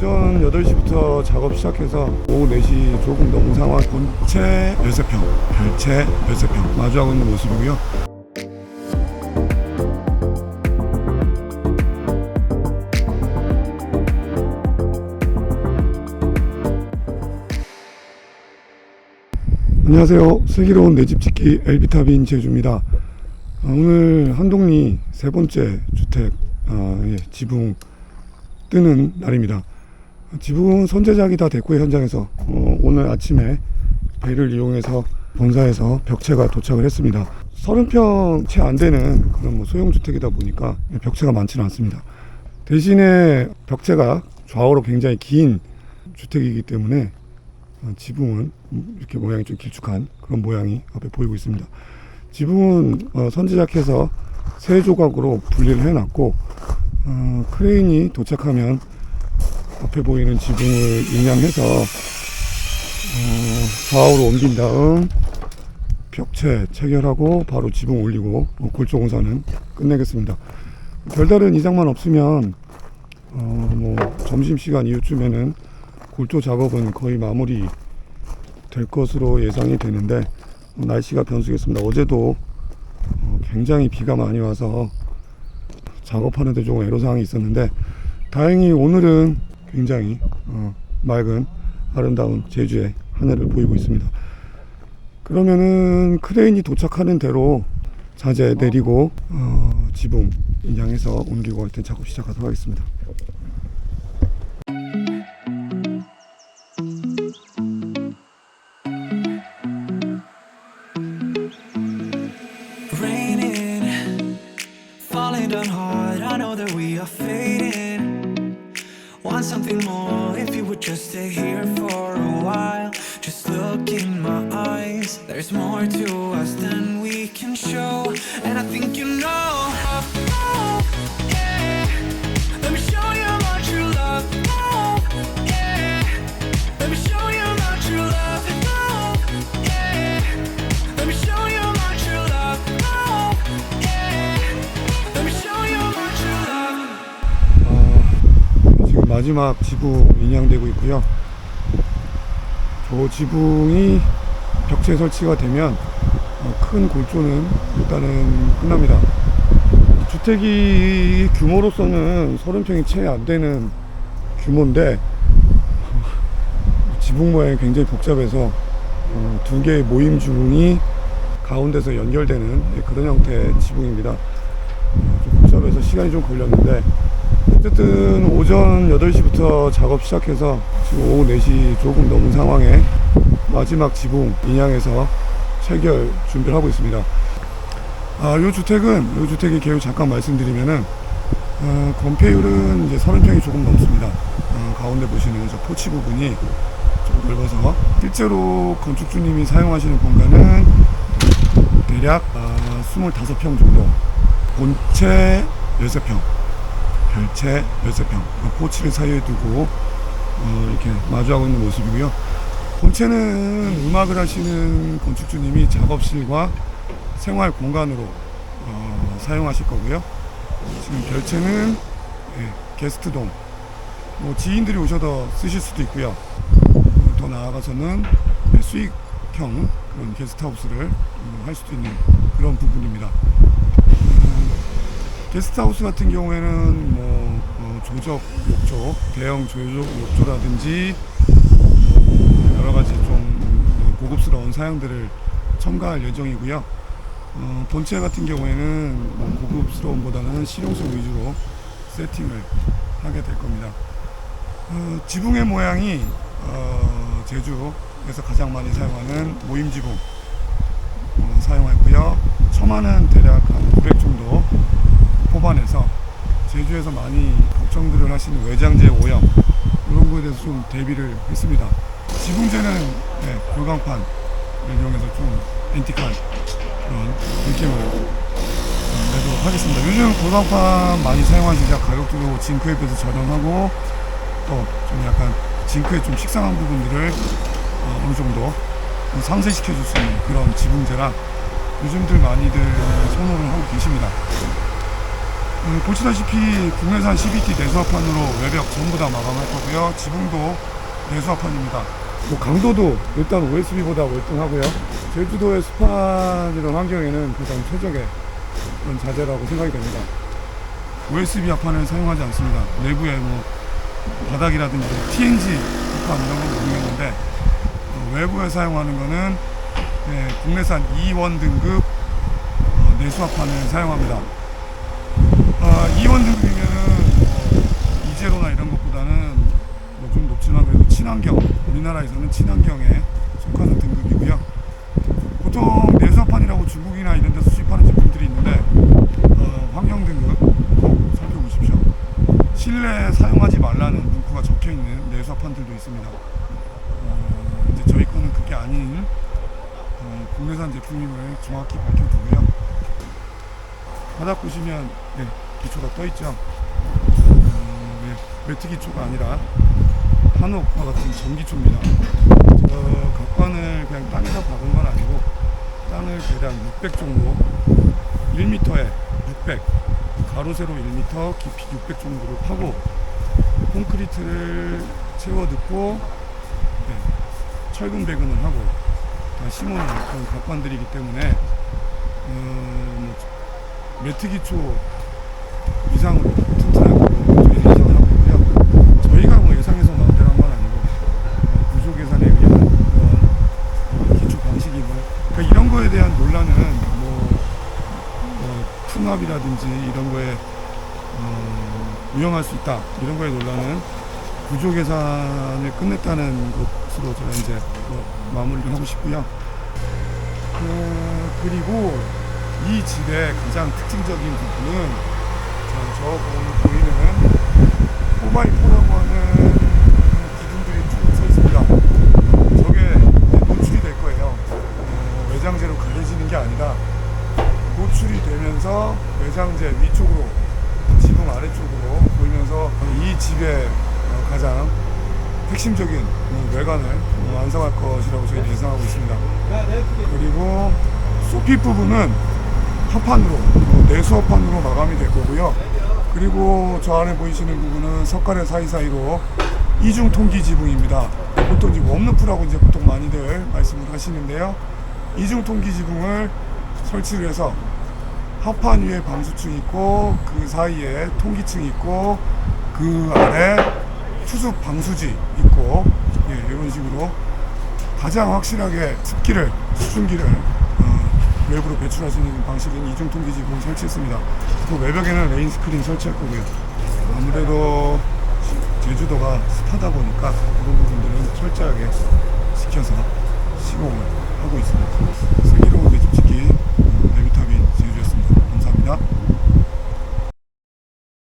오전 8시부터 작업 시작해서 오후 4시 조금 상황 본체 열세 평, 별채 열세 평 마주하고 있는 모습이고요. 안녕하세요. 슬기로운 내 집 짓기 엘비타빈 제주입니다. 아, 오늘 한동리 세 번째 주택 아, 예, 지붕 뜨는 날입니다. 지붕은 선제작이 다 됐고요 현장에서 어, 오늘 아침에 배를 이용해서 본사에서 벽체가 도착을 했습니다. 30평 채 안 되는 그런 뭐 소형 주택이다 보니까 벽체가 많지는 않습니다. 대신에 벽체가 좌우로 굉장히 긴 주택이기 때문에 어, 지붕은 이렇게 모양이 좀 길쭉한 그런 모양이 앞에 보이고 있습니다. 지붕은 어, 선제작해서 세 조각으로 분리를 해놨고 어, 크레인이 도착하면 앞에 보이는 지붕을 인양해서 어, 좌우로 옮긴 다음 벽체 체결하고 바로 지붕 올리고 어, 골조 공사는 끝내겠습니다. 별다른 이상만 없으면 어, 뭐 점심 시간 이후쯤에는 골조 작업은 거의 마무리 될 것으로 예상이 되는데 어, 날씨가 변수겠습니다. 어제도 어, 굉장히 비가 많이 와서 작업하는데 조금 애로사항이 있었는데 다행히 오늘은 굉장히 어, 맑은 아름다운 제주의 하늘을 보이고 있습니다. 그러면은 크레인이 도착하는 대로 자재 내리고 어, 지붕 인양해서 옮기고 하여튼 작업 시작하도록 하겠습니다. Want something more if you would just stay here for a while. Just look in my eyes. There's more to us than we can show. And I think you know. 마지막 지붕 인양되고 있고요. 저 지붕이 벽체 설치가 되면 어, 큰 골조는 일단은 끝납니다. 주택이 규모로서는 30평이 채 안 되는 규모인데 지붕 모양이 굉장히 복잡해서 어, 두 개의 모임 지붕이 가운데서 연결되는 예, 그런 형태의 지붕입니다. 어, 좀 복잡해서 시간이 좀 걸렸는데 어쨌든 오전 8시부터 작업 시작해서 지금 오후 4시 조금 넘은 상황에 마지막 지붕 인양해서 체결 준비를 하고 있습니다. 아, 요 주택은, 요 주택의 개요 잠깐 말씀드리면은, 어, 건폐율은 이제 30평이 조금 넘습니다. 어, 가운데 보시는 저 포치 부분이 좀 넓어서, 실제로 건축주님이 사용하시는 공간은 대략 아, 25평 정도, 본체 13평, 별채 13평, 포치를 사이에 두고 어, 이렇게 마주하고 있는 모습이고요. 본체는 음악을 하시는 건축주님이 작업실과 생활 공간으로 어, 사용하실 거고요. 지금 별채는 예, 게스트돔, 뭐 지인들이 오셔서 쓰실 수도 있고요. 어, 더 나아가서는 예, 수익형 그런 게스트하우스를 음, 할 수도 있는 그런 부분입니다. 음, 게스트하우스 같은 경우에는 뭐 어, 조적 욕조, 대형 조적 욕조라든지 뭐 여러 가지 좀 어, 고급스러운 사양들을 첨가할 예정이고요. 어, 본체 같은 경우에는 뭐 고급스러움보다는 실용성 위주로 세팅을 하게 될 겁니다. 어, 지붕의 모양이 어, 제주에서 가장 많이 사용하는 모임 지붕 어, 사용했고요. 처마는 대략 한900 정도 포반해서 제주에서 많이 걱정들을 하시는 외장재 오염 이런 거에 대해서 좀 대비를 했습니다. 지붕재는 네, 골강판을 이용해서 좀 앤틱한 그런 느낌을 어, 내도록 하겠습니다. 요즘 골강판 많이 사용하시자 가격도 징크에 비해서 저렴하고 또 좀 약간 징크에 좀 식상한 부분들을 어, 어느 정도 상쇄시켜 줄 수 있는 그런 지붕재라 요즘들 많이들 선호를 하고 계십니다. 음, 보시다시피 국내산 CBT 내수화판으로 외벽 전부 다 마감할 거고요. 지붕도 내수화판입니다. 뭐 강도도 일단 OSB보다 월등하고요. 제주도의 습한 이런 환경에는 가장 최적의 그런 자재라고 생각이 됩니다. OSB 합판을 사용하지 않습니다. 내부에 뭐 바닥이라든지 TNG 합판 이런 건 모르겠는데 어, 외부에 사용하는 거는 네, 국내산 2원 등급 어, 내수합판을 사용합니다. 아, 2원 등급이면은 뭐 이제로나 이런 것보다는 뭐 좀 높지만 그래도 친환경 우리나라에서는 친환경에 속하는 등급이고요. 보통 내수합판이라고 중국이나 이런 데서 수입하는 제품들이 있는데 어, 환경 등급 꼭 살펴보십시오. 실내 사용하지 말라는 문구가 적혀 있는 내수합판들도 있습니다. 어, 이제 저희 거는 그게 아닌 어, 국내산 제품임을 정확히 밝혀두고요. 바닥 보시면 네, 기초가 떠 있죠. 어, 네, 매트 기초가 아니라 한옥과 같은 전기초입니다. 저 각관을 그냥 땅에다 박은 건 아니고 땅을 대략 600 정도 1m에 600 가로 세로 1m 깊이 600 정도를 파고 콘크리트를 채워 넣고 네, 철근 배근을 하고 다 심어놓은 그런 각관들이기 때문에 어, 뭐 매트 기초 이상으로 튼튼한 걸로 저희는 예상을 하고 있고요. 저희가 뭐 예상해서 마음대로 한 건 아니고 어, 구조 계산에 의한 그런 어, 기초 방식임을 그러니까 이런 거에 대한 논란은 뭐 어, 풍압이라든지 이런 거에 어, 유용할 수 있다 이런 거에 논란은 구조 계산을 끝냈다는 것으로 저는 이제 뭐 마무리를 하고 싶고요. 어, 그리고 이 집의 가장 특징적인 부분은 저, 저 보- 보이는 포바이포라고 하는 기둥들이 쭉 서 있습니다. 저게 노출이 될 거예요. 어, 외장재로 가려지는 게 아니라 노출이 되면서 외장재 위쪽으로 지붕 아래쪽으로 보이면서 이 집의 어, 가장 핵심적인 어, 외관을 어, 완성할 것이라고 저희 예상하고 있습니다. 그리고 소핏 부분은 합판으로 어, 내수 합판으로 마감이 될 거고요. 그리고 저 안에 보이시는 부분은 석가래 사이사이로 이중 통기 지붕입니다. 보통 이제 웜루프라고 이제 보통 많이들 말씀을 하시는데요. 이중 통기 지붕을 설치를 해서 하판 위에 방수층이 있고 그 사이에 통기층이 있고 그 아래 수수 방수지 있고 예, 이런 식으로 가장 확실하게 습기를 수증기를 어, 외부로 배출할 수 있는 방식인 이중 통기 지붕 설치했습니다. 또 외벽에는 레인 스크린 설치할 거고요. 아무래도 제주도가 습하다 보니까 그런 부분들은 철저하게 시켜서 시공을 하고 있습니다. 슬기로운 게좀